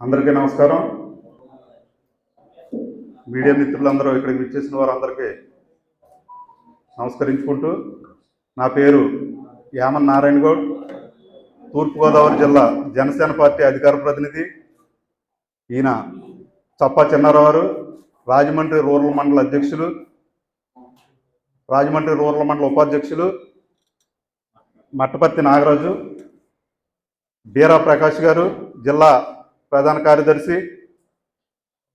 అందరికీ నమస్కారం. మీడియా మిత్రులందరూ ఇక్కడికి విచ్చేసిన వారందరికీ నమస్కరించుకుంటూ నా పేరు యామన్ నారాయణ గౌడ్ తూర్పుగోదావరి జిల్లా జనసేన పార్టీ అధికార ప్రతినిధి ఈయన చప్పా చిన్నారావు గారు రాజమండ్రి రూరల్ మండల అధ్యక్షులు రాజమండ్రి రూరల్ మండల ఉపాధ్యక్షులు మట్టపర్తి నాగరాజు బీరా ప్రకాష్ గారు జిల్లా ప్రధాన కార్యదర్శి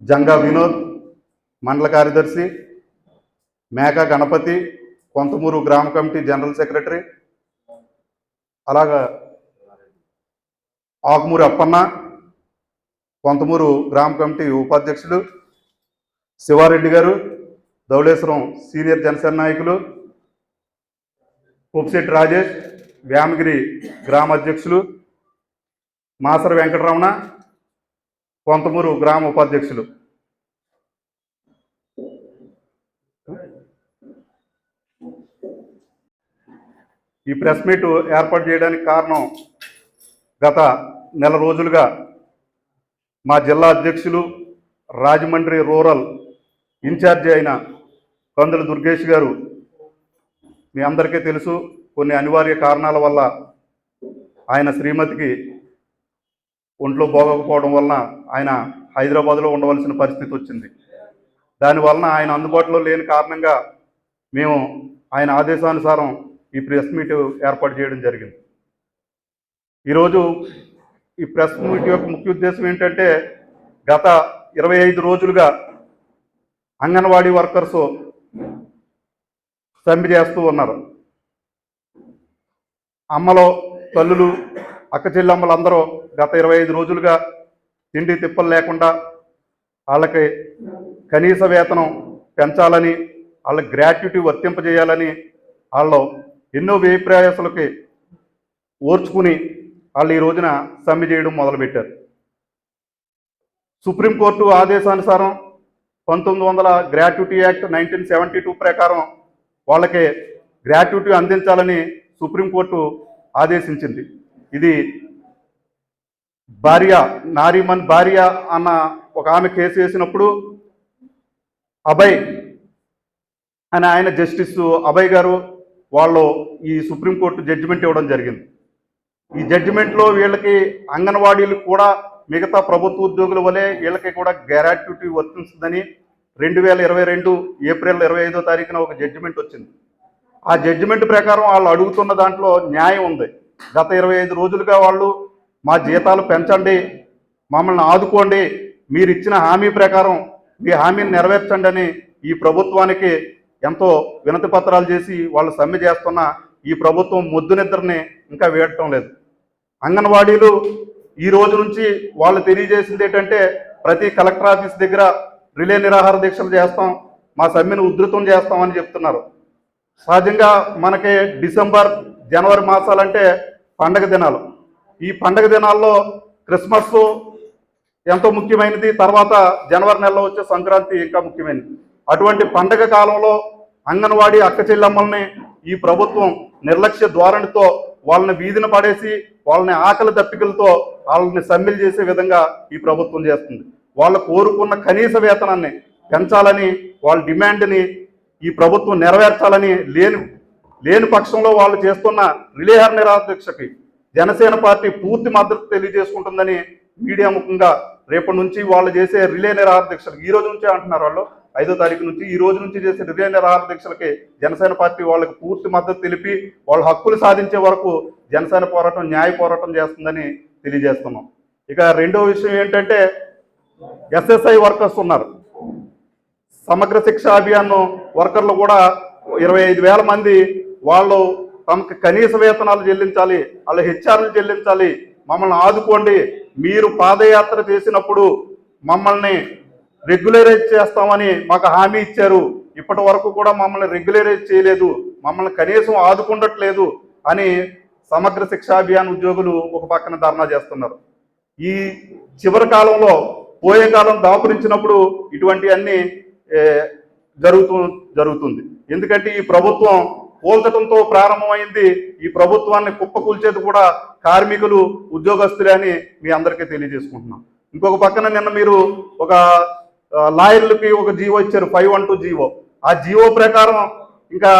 జంగా వినోద్ మండల కార్యదర్శి మేకా గణపతి కొంతమూరు గ్రామ కమిటీ జనరల్ సెక్రటరీ అలాగా ఆకుమూరి అప్పన్న కొంతమూరు గ్రామ కమిటీ ఉపాధ్యక్షులు శివారెడ్డి గారు ధవళేశ్వరం సీనియర్ జనసేన నాయకులు కుప్సెట్టి రాజేష్ వ్యామగిరి గ్రామ అధ్యక్షులు మాసర వెంకటరమణ కొంతమూరు గ్రామ ఉపాధ్యక్షులు. ఈ ప్రెస్ మీట్ ఏర్పాటు చేయడానికి కారణం గత నెల రోజులుగా మా జిల్లా అధ్యక్షులు రాజమండ్రి రూరల్ ఇన్ఛార్జి అయిన కందుల దుర్గేష్ గారు మీ అందరికీ తెలుసు కొన్ని అనివార్య కారణాల వల్ల ఆయన శ్రీమతికి ఒంట్లో బాగోకపోవడం వలన ఆయన హైదరాబాద్లో ఉండవలసిన పరిస్థితి వచ్చింది. దానివలన ఆయన అందుబాటులో లేని కారణంగా మేము ఆయన ఆదేశానుసారం ఈ ప్రెస్ మీట్ ఏర్పాటు చేయడం జరిగింది. ఈరోజు ఈ ప్రెస్ మీట్ యొక్క ముఖ్య ఉద్దేశం ఏంటంటే గత ఇరవై ఐదు రోజులుగా అంగన్వాడీ వర్కర్స్ సమ్మె చేస్తూ ఉన్నారు. అమ్మలో తల్లులు అక్క చెల్లెమ్మలందరూ గత ఇరవై ఐదు రోజులుగా తిండి తిప్పలు లేకుండా వాళ్ళకి కనీస వేతనం పెంచాలని వాళ్ళ గ్రాట్యుటీ వర్తింపజేయాలని వాళ్ళు ఎన్నో వ్యయ ఓర్చుకుని వాళ్ళు ఈ రోజున సమ్మె చేయడం మొదలుపెట్టారు. సుప్రీంకోర్టు ఆదేశానుసారం పంతొమ్మిది వందల gratuity act nineteen seventy two ప్రకారం వాళ్ళకి గ్రాట్యుటీ అందించాలని సుప్రీంకోర్టు ఆదేశించింది. ఇది భార్య నారీమన్ భార్య అన్న ఒక ఆమె కేసు వేసినప్పుడు అభయ్ అని ఆయన జస్టిస్ అభయ్ గారు వాళ్ళు ఈ సుప్రీంకోర్టు జడ్జిమెంట్ ఇవ్వడం జరిగింది. ఈ జడ్జిమెంట్లో వీళ్ళకి అంగన్వాడీలు కూడా మిగతా ప్రభుత్వ ఉద్యోగుల వలె వీళ్ళకి కూడా గ్రాట్యుటీ వర్తిస్తుందని రెండు వేల ఇరవై రెండు ఏప్రిల్ ఇరవై ఐదో తారీఖున ఒక జడ్జిమెంట్ వచ్చింది. ఆ జడ్జిమెంట్ ప్రకారం వాళ్ళు అడుగుతున్న దాంట్లో న్యాయం ఉంది. గత ఇరవై ఐదు రోజులుగా వాళ్ళు మా జీతాలు పెంచండి మమ్మల్ని ఆదుకోండి మీరు ఇచ్చిన హామీ ప్రకారం మీ హామీని నెరవేర్చండి అని ఈ ప్రభుత్వానికి ఎంతో వినతి పత్రాలు చేసి వాళ్ళు సమ్మె చేస్తున్న ఈ ప్రభుత్వం ముద్దు నిద్రని ఇంకా వేయటం లేదు. అంగన్వాడీలు ఈ రోజు నుంచి వాళ్ళు తెలియజేసింది ఏంటంటే ప్రతి కలెక్టర్ ఆఫీస్ దగ్గర రిలే నిరాహార దీక్షలు చేస్తాం మా సమ్మెను ఉధృతం చేస్తామని చెప్తున్నారు. సహజంగా మనకి డిసెంబర్ జనవరి మాసాలంటే పండగ దినాలు. ఈ పండగ దినాల్లో క్రిస్మస్ ఎంతో ముఖ్యమైనది. తర్వాత జనవరి నెలలో వచ్చే సంక్రాంతి ఇంకా ముఖ్యమైనది. అటువంటి పండగ కాలంలో అంగన్వాడీ అక్క చెల్లెమ్మల్ని ఈ ప్రభుత్వం నిర్లక్ష్య ధోరణితో వాళ్ళని వీధిన పడేసి వాళ్ళని ఆకలి దప్పికలతో వాళ్ళని సమ్మిల్ చేసే విధంగా ఈ ప్రభుత్వం చేస్తుంది. వాళ్ళు కోరుకున్న కనీస వేతనాన్ని పెంచాలని వాళ్ళ డిమాండ్ని ఈ ప్రభుత్వం నెరవేర్చాలని లేని లేని పక్షంలో వాళ్ళు చేస్తున్న రిలేహర్ నిరాధ్యక్షకి జనసేన పార్టీ పూర్తి మద్దతు తెలియజేసుకుంటుందని మీడియా ముఖంగా రేపటి నుంచి వాళ్ళు చేసే రిలే నిరాహార ఈ రోజు నుంచే అంటున్నారు వాళ్ళు ఐదో తారీఖు నుంచి ఈ రోజు నుంచి చేసే రిలే నిరాహార జనసేన పార్టీ వాళ్ళకి పూర్తి మద్దతు తెలిపి వాళ్ళ హక్కులు సాధించే వరకు జనసేన పోరాటం న్యాయ పోరాటం చేస్తుందని తెలియజేస్తున్నాం. ఇక రెండో విషయం ఏంటంటే ఎస్ఎస్ఐ వర్కర్స్ ఉన్నారు. సమగ్ర శిక్ష అభియాన్ వర్కర్లు కూడా ఇరవై ఐదు వేల మంది వాళ్ళు తమకు కనీస వేతనాలు చెల్లించాలి వాళ్ళ హెచ్ఆర్లు చెల్లించాలి మమ్మల్ని ఆదుకోండి. మీరు పాదయాత్ర చేసినప్పుడు మమ్మల్ని రెగ్యులరైజ్ చేస్తామని మాకు హామీ ఇచ్చారు. ఇప్పటి వరకు కూడా మమ్మల్ని రెగ్యులరైజ్ చేయలేదు మమ్మల్ని కనీసం ఆదుకుండట్లేదు అని సమగ్ర శిక్షా అభియాన్ ఉద్యోగులు ఒక పక్కన ధర్నా చేస్తున్నారు. ఈ చివరి కాలంలో పోయే కాలం దాపురించినప్పుడు ఇటువంటివన్నీ జరుగుతూ జరుగుతుంది. ఎందుకంటే ఈ ప్రభుత్వం పోల్చడంతో ప్రారంభమైంది ఈ ప్రభుత్వాన్ని కుప్పకూల్చేది కూడా కార్మికులు ఉద్యోగస్తులే అని మీ అందరికీ తెలియజేసుకుంటున్నాం. ఇంకొక పక్కన నిన్న మీరు ఒక లాయర్లకి ఒక జీవో ఇచ్చారు five one two G O. ఆ జీవో ప్రకారం ఇంకా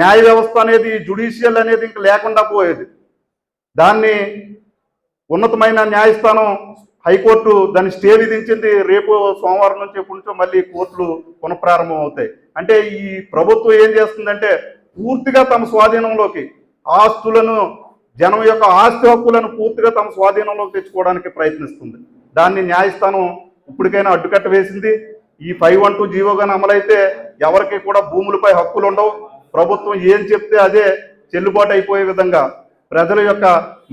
న్యాయ వ్యవస్థ అనేది జుడిషియల్ అనేది ఇంకా లేకుండా పోయేది. దాన్ని ఉన్నతమైన న్యాయస్థానం హైకోర్టు దాన్ని స్టే విధించింది. రేపు సోమవారం నుంచి ఎప్పటి నుంచో మళ్ళీ కోర్టులు పునఃప్రారంభం అవుతాయి అంటే ఈ ప్రభుత్వం ఏం చేస్తుందంటే పూర్తిగా తమ స్వాధీనంలోకి ఆస్తులను జనం యొక్క ఆస్తి హక్కులను పూర్తిగా తమ స్వాధీనంలోకి తెచ్చుకోవడానికి ప్రయత్నిస్తుంది. దాన్ని న్యాయస్థానం ఇప్పటికైనా అడ్డుకట్ట వేసింది. ఈ ఫైవ్ వన్ టూ జీవోగానే అమలైతే ఎవరికి కూడా భూములపై హక్కులు ఉండవు. ప్రభుత్వం ఏం చెప్తే అదే చెల్లుబాటు అయిపోయే విధంగా ప్రజల యొక్క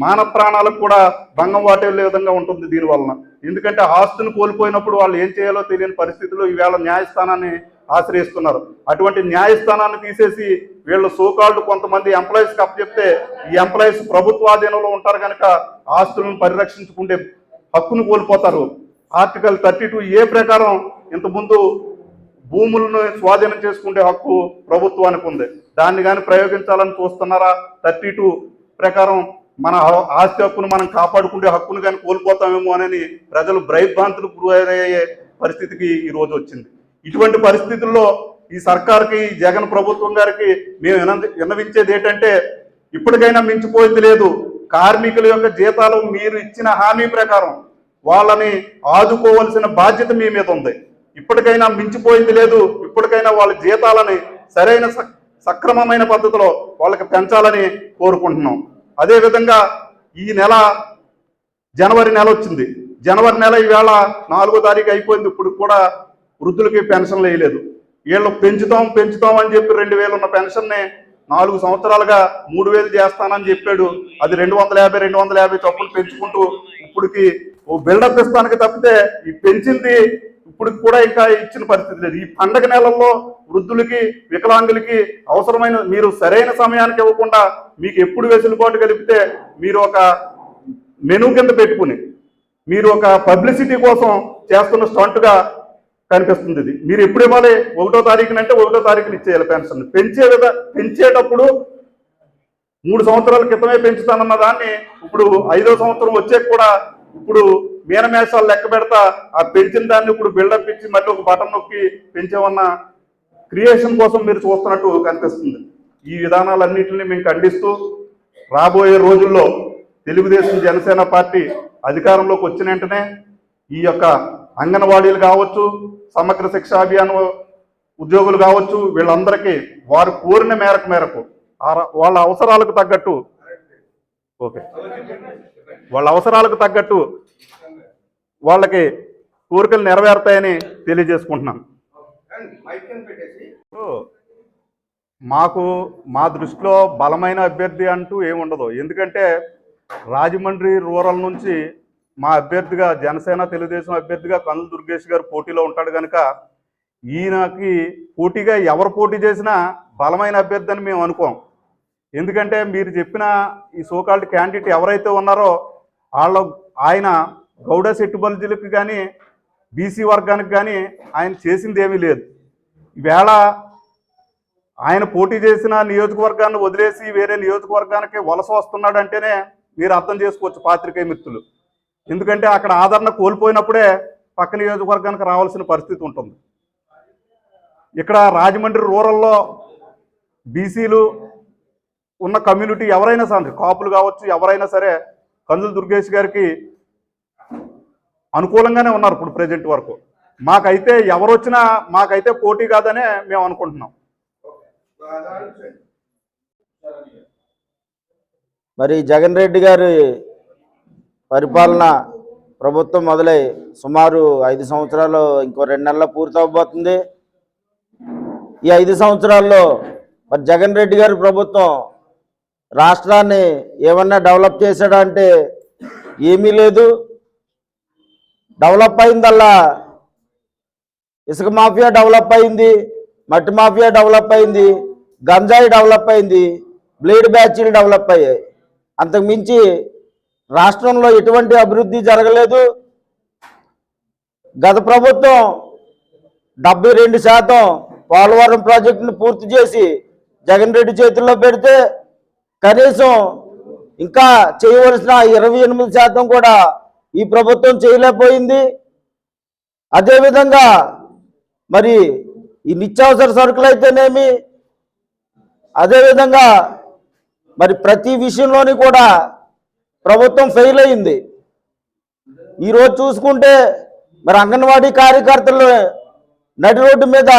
మాన ప్రాణాలకు కూడా భంగం వాటిల్లే విధంగా ఉంటుంది దీనివలన. ఎందుకంటే ఆస్తును కోల్పోయినప్పుడు వాళ్ళు ఏం చేయాలో తెలియని పరిస్థితిలో ఈవేళ న్యాయస్థానాన్ని ఆశ్రయిస్తున్నారు. అటువంటి న్యాయస్థానాన్ని తీసేసి వీళ్ళు సోకాళ్ళు కొంతమంది ఎంప్లాయీస్కి అప్పచెప్తే ఈ ఎంప్లాయీస్ ప్రభుత్వాధీనంలో ఉంటారు కనుక ఆస్తులను పరిరక్షించుకుంటే హక్కును కోల్పోతారు. ఆర్టికల్ థర్టీ టూ ఏ ప్రకారం ఇంతకుముందు భూములను స్వాధీనం చేసుకునే హక్కు ప్రభుత్వానికి ఉంది. దాన్ని కానీ ప్రయోగించాలని చూస్తున్నారా? థర్టీ టూ ప్రకారం మన ఆస్తి హక్కును మనం కాపాడుకునే హక్కును కానీ కోల్పోతామేమో అని ప్రజలు భ్రైభ్రాంతులు గురయ్యే పరిస్థితికి ఈ రోజు వచ్చింది. ఇటువంటి పరిస్థితుల్లో ఈ సర్కార్కి ఈ జగన్ ప్రభుత్వం గారికి మేము విన- విన్నవించేది ఏంటంటే ఇప్పటికైనా మించిపోయింది లేదు. కార్మికుల యొక్క జీతాలు మీరు ఇచ్చిన హామీ ప్రకారం వాళ్ళని ఆదుకోవాల్సిన బాధ్యత మీ మీద ఉంది. ఇప్పటికైనా మించిపోయింది లేదు. ఇప్పటికైనా వాళ్ళ జీతాలని సరైన సక్- సక్రమమైన పద్ధతిలో వాళ్ళకి పెంచాలని కోరుకుంటున్నాం. అదేవిధంగా ఈ నెల జనవరి నెల వచ్చింది. జనవరి నెల ఈవేళ నాలుగో తారీఖు అయిపోయింది. ఇప్పుడు కూడా వృద్ధులకి పెన్షన్లు వేయలేదు. వీళ్ళు పెంచుతాం పెంచుతాం అని చెప్పి రెండు వేలు ఉన్న పెన్షన్ని నాలుగు సంవత్సరాలుగా మూడు వేలు చేస్తానని చెప్పాడు. అది రెండు వందల యాభై రెండు వందల యాభై చొప్పులు పెంచుకుంటూ ఇప్పటికి ఓ బిల్డప్ ఇస్తానికి తప్పితే ఈ పెంచింది ఇప్పటికి కూడా ఇంకా ఇచ్చిన పరిస్థితి లేదు. ఈ పండగ నెలల్లో వృద్ధులకి వికలాంగులకి అవసరమైన మీరు సరైన సమయానికి ఇవ్వకుండా మీకు ఎప్పుడు వెసులుబాటు కలిపితే మీరు ఒక మెనూ కింద పెట్టుకుని మీరు ఒక పబ్లిసిటీ కోసం చేస్తున్న స్టంట్గా కనిపిస్తుంది ఇది. మీరు ఎప్పుడు ఇవ్వాలి? ఒకటో తారీఖున అంటే ఒకటో తారీఖున ఇచ్చేయాలి పెన్షన్ పెంచే విధ పెంచేటప్పుడు మూడు సంవత్సరాల క్రితమే పెంచుతానన్న దాన్ని ఇప్పుడు ఐదో సంవత్సరం వచ్చే కూడా ఇప్పుడు మీనమేషాలు లెక్క పెడతా ఆ పెంచిన దాన్ని ఇప్పుడు బిల్డప్ ఇచ్చి మళ్ళీ ఒక బటన్ నొక్కి పెంచామన్న క్రియేషన్ కోసం మీరు చూస్తున్నట్టు కనిపిస్తుంది. ఈ విధానాలన్నింటినీ మేము ఖండిస్తూ రాబోయే రోజుల్లో తెలుగుదేశం జనసేన పార్టీ అధికారంలోకి వచ్చిన వెంటనే ఈ యొక్క అంగన్వాడీలు కావచ్చు సమగ్ర శిక్షా అభియాన్ ఉద్యోగులు కావచ్చు వీళ్ళందరికీ వారు కోరిన మేరకు మేరకు వాళ్ళ అవసరాలకు తగ్గట్టు ఓకే. వాళ్ళ అవసరాలకు తగ్గట్టు వాళ్ళకి కోరికలు నెరవేరుతాయని తెలియజేసుకుంటున్నాను మాకు మా దృష్టిలో బలమైన అభ్యర్థి అంటూ ఏముండదు. ఎందుకంటే రాజమండ్రి రూరల్ నుంచి మా అభ్యర్థిగా జనసేన తెలుగుదేశం అభ్యర్థిగా కందుల దుర్గేష్ గారు పోటీలో ఉంటాడు కనుక ఈయనకి పోటీగా ఎవరు పోటీ చేసినా బలమైన అభ్యర్థి అని మేము అనుకోం. ఎందుకంటే మీరు చెప్పిన ఈ సోకాల్డ్ క్యాండిడేట్ ఎవరైతే ఉన్నారో వాళ్ళ ఆయన గౌడ సెట్టుబల్జులకు కానీ బీసీ వర్గానికి కానీ ఆయన చేసింది ఏమీ లేదు. ఈవేళ ఆయన పోటీ చేసిన నియోజకవర్గాన్ని వదిలేసి వేరే నియోజకవర్గానికి వలస వస్తున్నాడు అంటేనే మీరు అర్థం చేసుకోవచ్చు పాత్రికేయ మిత్రులు. ఎందుకంటే అక్కడ ఆదరణ కోల్పోయినప్పుడే పక్క నియోజకవర్గానికి రావాల్సిన పరిస్థితి ఉంటుంది. ఇక్కడ రాజమండ్రి రూరల్లో బీసీలు ఉన్న కమ్యూనిటీ ఎవరైనా సరే కాపులు కావచ్చు ఎవరైనా సరే కందుల దుర్గేష్ గారికి అనుకూలంగానే ఉన్నారు ఇప్పుడు ప్రజెంట్ వరకు. మాకైతే ఎవరు వచ్చినా మాకైతే పోటీ కాదనే మేము అనుకుంటున్నాం. మరి జగన్ రెడ్డి గారి పరిపాలన ప్రభుత్వం మొదలై సుమారు ఐదు సంవత్సరాలు ఇంకో రెండు నెలల పూర్తవబోతుంది. ఈ ఐదు సంవత్సరాల్లో మరి జగన్ రెడ్డి గారి ప్రభుత్వం రాష్ట్రాన్ని ఏమన్నా డెవలప్ చేశాడా అంటే ఏమీ లేదు. డెవలప్ అయిందల్లా ఇసుక మాఫియా డెవలప్ అయింది మట్టి మాఫియా డెవలప్ అయింది గంజాయి డెవలప్ అయింది బ్లేడ్ బ్యాచీలు డెవలప్ అయ్యాయి. అంతకు మించి రాష్ట్రంలో ఎటువంటి అభివృద్ధి జరగలేదు. గత ప్రభుత్వం డెబ్బై రెండు శాతం పోలవరం ప్రాజెక్టును పూర్తి చేసి జగన్ రెడ్డి చేతుల్లో పెడితే కనీసం ఇంకా చేయవలసిన ఇరవై ఎనిమిది శాతం కూడా ఈ ప్రభుత్వం చేయలేకపోయింది. అదేవిధంగా మరి ఈ నిత్యావసర సరుకులు అయితేనేమి? అదేవిధంగా మరి ప్రతి విషయంలోని కూడా ప్రభుత్వం ఫెయిల్ అయింది ఈరోజు చూసుకుంటే మరి అంగన్వాడీ కార్యకర్తలు నడి రోడ్డు మీద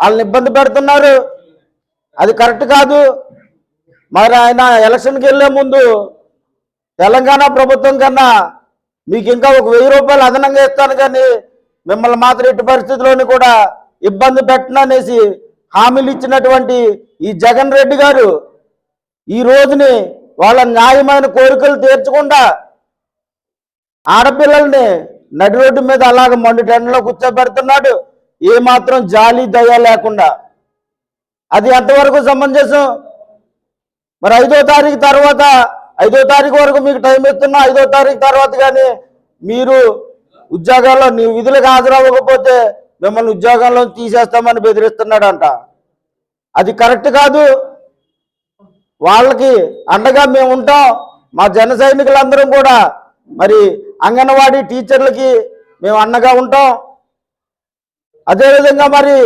వాళ్ళని ఇబ్బంది పెడుతున్నారు. అది కరెక్ట్ కాదు. మరి ఆయన ఎలక్షన్కి వెళ్ళే ముందు తెలంగాణ ప్రభుత్వం కన్నా మీకు ఇంకా ఒక వెయ్యి రూపాయలు అదనంగా ఇస్తాను కానీ మిమ్మల్ని మాత్రం ఎట్టి పరిస్థితుల్లోని కూడా ఇబ్బంది పెట్టననేసి హామీలు ఇచ్చినటువంటి ఈ జగన్ రెడ్డి గారు ఈ రోజుని వాళ్ళ న్యాయమైన కోరికలు తీర్చకుండా ఆడపిల్లల్ని నడి రోడ్డు మీద అలాగ మండు టెండలో కూర్చోబెడుతున్నాడు. ఏమాత్రం జాలి దయ లేకుండా. అది ఎంతవరకు సమంజసం? మరి ఐదో తారీఖు తర్వాత ఐదో తారీఖు వరకు మీకు టైం ఇస్తున్నా ఐదో తారీఖు తర్వాత కానీ మీరు ఉద్యోగాల్లో నీ విధులకు హాజరవ్వకపోతే మిమ్మల్ని ఉద్యోగంలో తీసేస్తామని బెదిరిస్తున్నాడంట. అది కరెక్ట్ కాదు. వాళ్ళకి అండగా మేము ఉంటాం. మా జన సైనికులందరం కూడా మరి అంగన్వాడీ టీచర్లకి మేము అండగా ఉంటాం. అదేవిధంగా మరి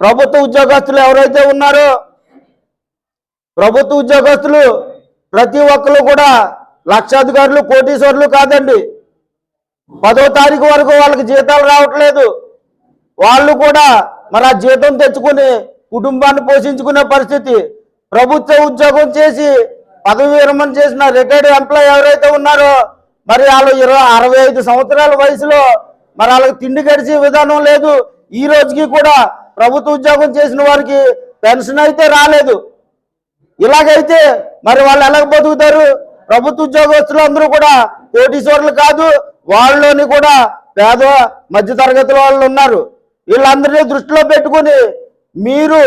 ప్రభుత్వ ఉద్యోగస్తులు ఎవరైతే ఉన్నారో ప్రభుత్వ ఉద్యోగస్తులు ప్రతి ఒక్కరు కూడా లక్షాధికారులు కోటీశ్వరులు కాదండి. పదో తారీఖు వరకు వాళ్ళకి జీతాలు రావట్లేదు. వాళ్ళు కూడా మరి ఆ జీతం తెచ్చుకుని కుటుంబాన్ని పోషించుకునే పరిస్థితి ప్రభుత్వ ఉద్యోగం చేసి పదవి విరమణ చేసిన రిటైర్డ్ ఎంప్లాయీ ఎవరైతే ఉన్నారో మరి వాళ్ళు ఇరవై అరవై ఐదు సంవత్సరాల వయసులో మరి వాళ్ళకి తిండి గడిచే విధానం లేదు. ఈ రోజుకి కూడా ప్రభుత్వ ఉద్యోగం చేసిన వారికి పెన్షన్ అయితే రాలేదు. ఇలాగైతే మరి వాళ్ళు ఎలా బతుకుతారు? ప్రభుత్వ ఉద్యోగస్తులు అందరూ కూడా కోటీశ్వరులు కాదు వాళ్ళలోని కూడా పేద మధ్య తరగతి వాళ్ళు ఉన్నారు. వీళ్ళందరినీ దృష్టిలో పెట్టుకుని మీరు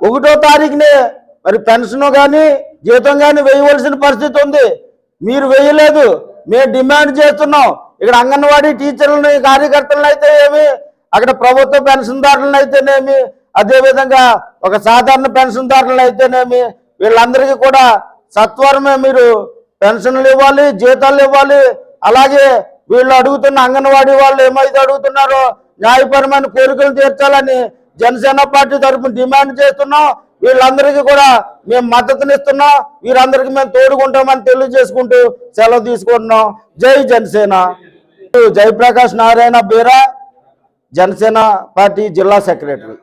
ఒకటో తారీఖునే మరి పెన్షన్ కానీ జీతం కానీ వేయవలసిన పరిస్థితి ఉంది. మీరు వేయలేదు. మేము డిమాండ్ చేస్తున్నాం. ఇక్కడ అంగన్వాడీ టీచర్లను కార్యకర్తలను అయితే ఏమి అక్కడ ప్రభుత్వ పెన్షన్దారులను అయితేనేమి అదేవిధంగా ఒక సాధారణ పెన్షన్దారులను అయితేనేమి వీళ్ళందరికీ కూడా సత్వరమే మీరు పెన్షన్లు ఇవ్వాలి జీతాలు ఇవ్వాలి. అలాగే వీళ్ళు అడుగుతున్న అంగన్వాడీ వాళ్ళు ఏమైతే అడుగుతున్నారో న్యాయపరమైన కోరికలు తీర్చాలని జనసేన పార్టీ తరఫున డిమాండ్ చేస్తున్నాం. వీళ్ళందరికీ కూడా మేము మద్దతునిస్తున్నాం వీరందరికీ మేము తోడుకుంటామని తెలియజేసుకుంటూ సెలవు తీసుకుంటున్నాం. జై జనసేన. జయప్రకాష్ నారాయణ బీరా జనసేన పార్టీ జిల్లా సెక్రటరీ.